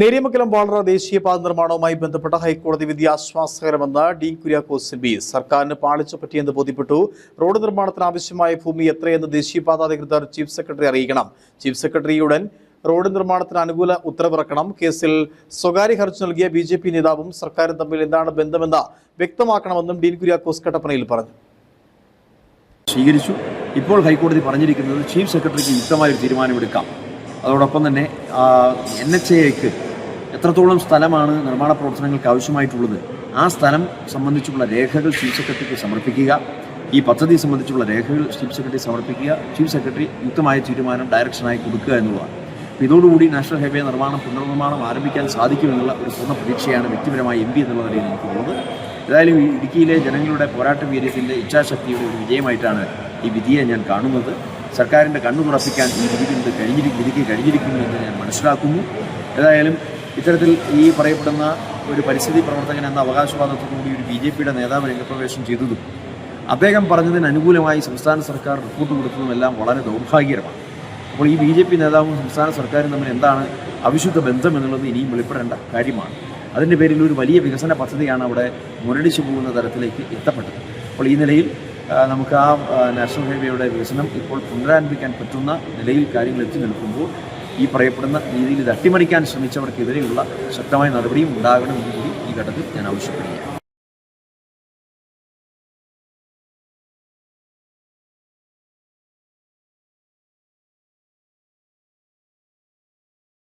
നേര്യമംഗലം വാളറ ദേശീയപാത നിർമ്മാണവുമായി ബന്ധപ്പെട്ട ഹൈക്കോടതി വിധി ആശ്വാസകരമെന്ന് ഡീൻ കുര്യാക്കോസ് പി സർക്കാരിന് പാളിച്ച പറ്റിയെന്ന് ബോധ്യപ്പെട്ടു. റോഡ് നിർമ്മാണത്തിന് ആവശ്യമായ ഭൂമി എത്രയെന്ന് ദേശീയപാത അധികൃതർ ചീഫ് സെക്രട്ടറി അറിയിക്കണം. ചീഫ് സെക്രട്ടറിയുടൻ റോഡ് നിർമ്മാണത്തിന് അനുകൂല ഉത്തരവിറക്കണം. കേസിൽ സ്വകാര്യ ഹർജി നൽകിയ ബി ജെ പി നേതാവും സർക്കാരും തമ്മിൽ എന്താണ് ബന്ധമെന്ന് വ്യക്തമാക്കണമെന്നും ഡീൻ കുര്യാക്കോസ് കട്ടപ്പനയിൽ പറഞ്ഞു. സ്വീകരിച്ചു. ഇപ്പോൾ ഹൈക്കോടതി പറഞ്ഞിരിക്കുന്നത് ചീഫ് സെക്രട്ടറിക്ക് യുക്തമായ തീരുമാനമെടുക്കാം. അതോടൊപ്പം തന്നെ എൻ എച്ച് എക്ക് എത്രത്തോളം സ്ഥലമാണ് നിർമ്മാണ പ്രവർത്തനങ്ങൾക്ക് ആവശ്യമായിട്ടുള്ളത് ആ സ്ഥലം സംബന്ധിച്ചുള്ള രേഖകൾ ചീഫ് സെക്രട്ടറിക്ക് സമർപ്പിക്കുക ഈ പദ്ധതി സംബന്ധിച്ചുള്ള രേഖകൾ ചീഫ് സെക്രട്ടറി സമർപ്പിക്കുക ചീഫ് സെക്രട്ടറി യുക്തമായ തീരുമാനം ഡയറക്ഷനായി കൊടുക്കുക എന്നുള്ളതാണ്. അപ്പോൾ ഇതോടുകൂടി നാഷണൽ ഹൈവേ നിർമ്മാണം പുനർനിർമ്മാണം ആരംഭിക്കാൻ സാധിക്കുമെന്നുള്ള ഒരു പൂർണ പ്രതീക്ഷയാണ് വ്യക്തിപരമായി എം പി എന്നുള്ള നിലയിൽ എനിക്കുള്ളത്. ഏതായാലും ഇടുക്കിയിലെ ജനങ്ങളുടെ പോരാട്ട വീര്യത്തിന്റെ ഇച്ഛാശക്തിയുടെ ഒരു വിജയമായിട്ടാണ് ഈ വിധിയെ ഞാൻ കാണുന്നത്. സർക്കാരിന്റെ കണ്ണു തുറപ്പിക്കാൻ ഈ വിധിക്ക് കഴിഞ്ഞിരി വിധിക്ക് കഴിഞ്ഞിരിക്കുന്നു എന്ന് ഞാൻ മനസ്സിലാക്കുന്നു. ഏതായാലും ഇത്തരത്തിൽ ഈ പറയപ്പെടുന്ന ഒരു പരിസ്ഥിതി പ്രവർത്തകൻ എന്ന അവകാശവാദത്തോടുകൂടി ഒരു ബി ജെ പിയുടെ നേതാവ് രംഗപ്രവേശം ചെയ്തതും അദ്ദേഹം പറഞ്ഞതിന് അനുകൂലമായി സംസ്ഥാന സർക്കാർ റിപ്പോർട്ട് കൊടുത്തതുമെല്ലാം വളരെ ദൗർഭാഗ്യകരമാണ്. അപ്പോൾ ഈ ബി ജെ പി നേതാവും സംസ്ഥാന സർക്കാരും തമ്മിൽ എന്താണ് അവിശുദ്ധ ബന്ധം എന്നുള്ളത് ഇനിയും വെളിപ്പെടേണ്ട കാര്യമാണ്. അതിന്റെ പേരിൽ ഒരു വലിയ വികസന പദ്ധതിയാണ് അവിടെ മുരടിച്ചു പോകുന്ന തരത്തിലേക്ക് എത്തപ്പെട്ടത്. അപ്പോൾ ഈ നിലയിൽ നമുക്ക് ആ നാഷണൽ ഹൈവേയുടെ വികസനം ഇപ്പോൾ പുനരാരംഭിക്കാൻ പറ്റുന്ന നിലയിൽ കാര്യങ്ങൾ എത്തി നിൽക്കുമ്പോൾ ഈ പറയപ്പെടുന്ന രീതിയിൽ ഇത് അട്ടിമറിക്കാൻ ശ്രമിച്ചവർക്കെതിരെയുള്ള ശക്തമായ നടപടിയും ഉണ്ടാകണമെന്ന് കൂടി ഈ ഘട്ടത്തിൽ ഞാൻ ആവശ്യപ്പെടുന്നു